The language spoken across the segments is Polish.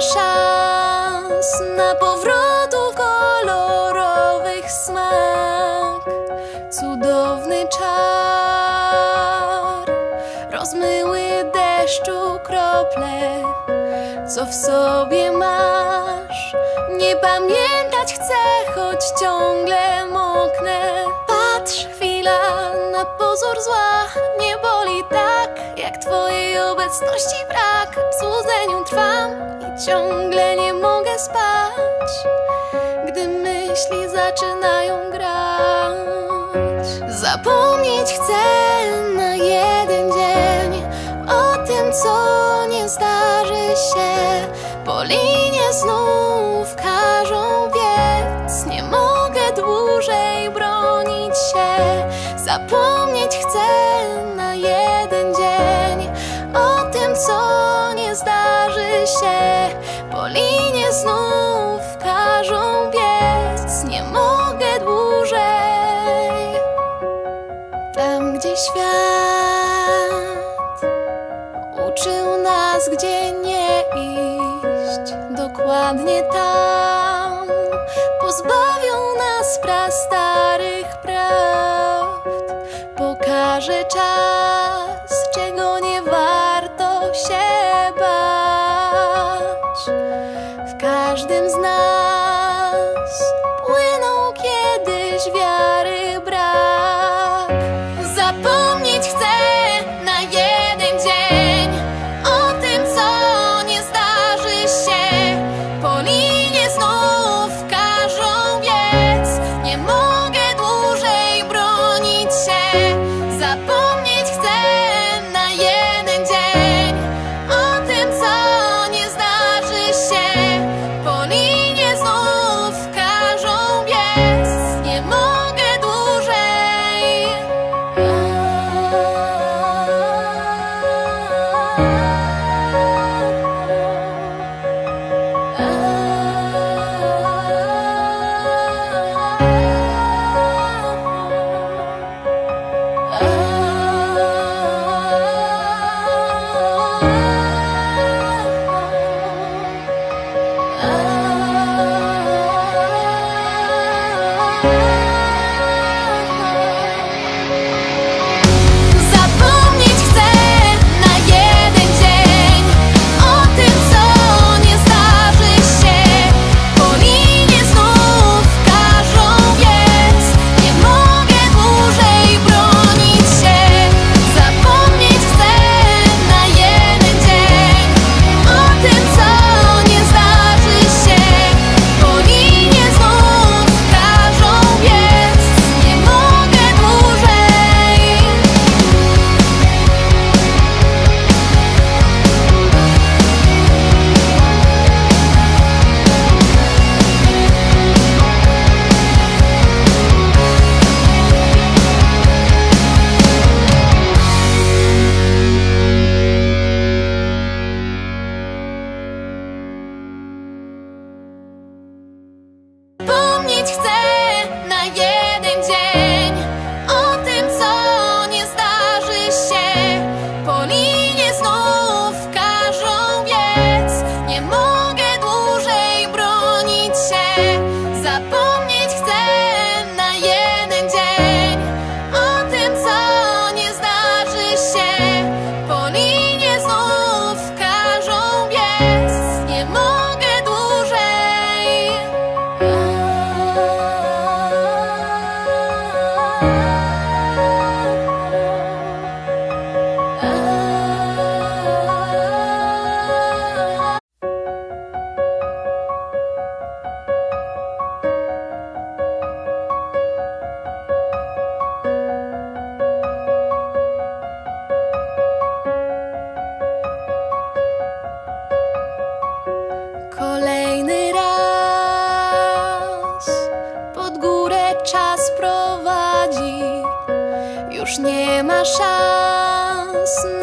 szans na powrotu kolorowych smak. Cudowny czar rozmyły deszczu krople, co w sobie masz. Nie pamiętać chcę, choć ciągle możesz na pozór zła Nie boli tak, jak twojej obecności brak. W złudzeniu trwam i ciągle nie mogę spać Gdy myśli zaczynają grać. Zapomnieć chcę na jeden dzień O tym, co nie zdarzy się. Po linie znów każą nas, gdzie nie iść, dokładnie tam.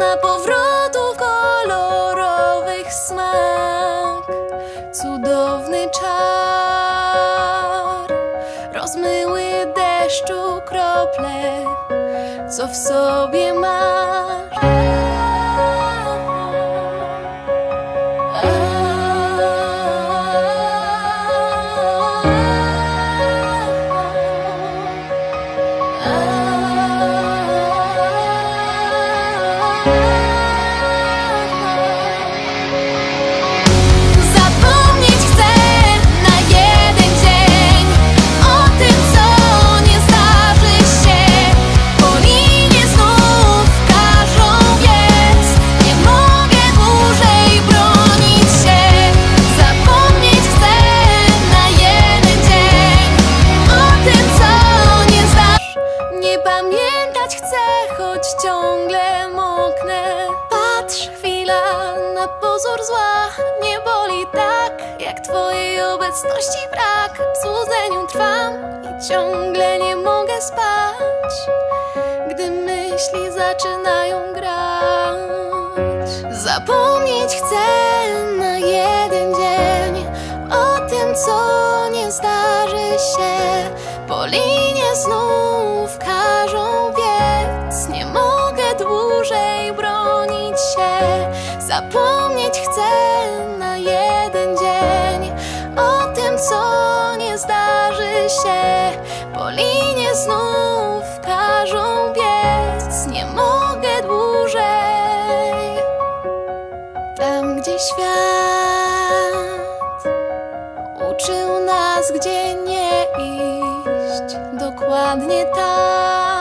pełna powrotu kolorowych smak. Cudowny czar rozmyły deszczu krople, co w sobie ma. Nie boli tak, jak twojej obecności brak. W złudzeniu trwam i ciągle nie mogę spać Gdy myśli zaczynają grać. Zapomnieć chcę na jeden dzień O tym, co nie zdarzy się. Po linie znów każą biec Nie mogę dłużej bronić się. Zapomnieć linie znów każą biec. Nie mogę dłużej. Tam, gdzie świat Uczył nas, gdzie nie iść. Dokładnie tak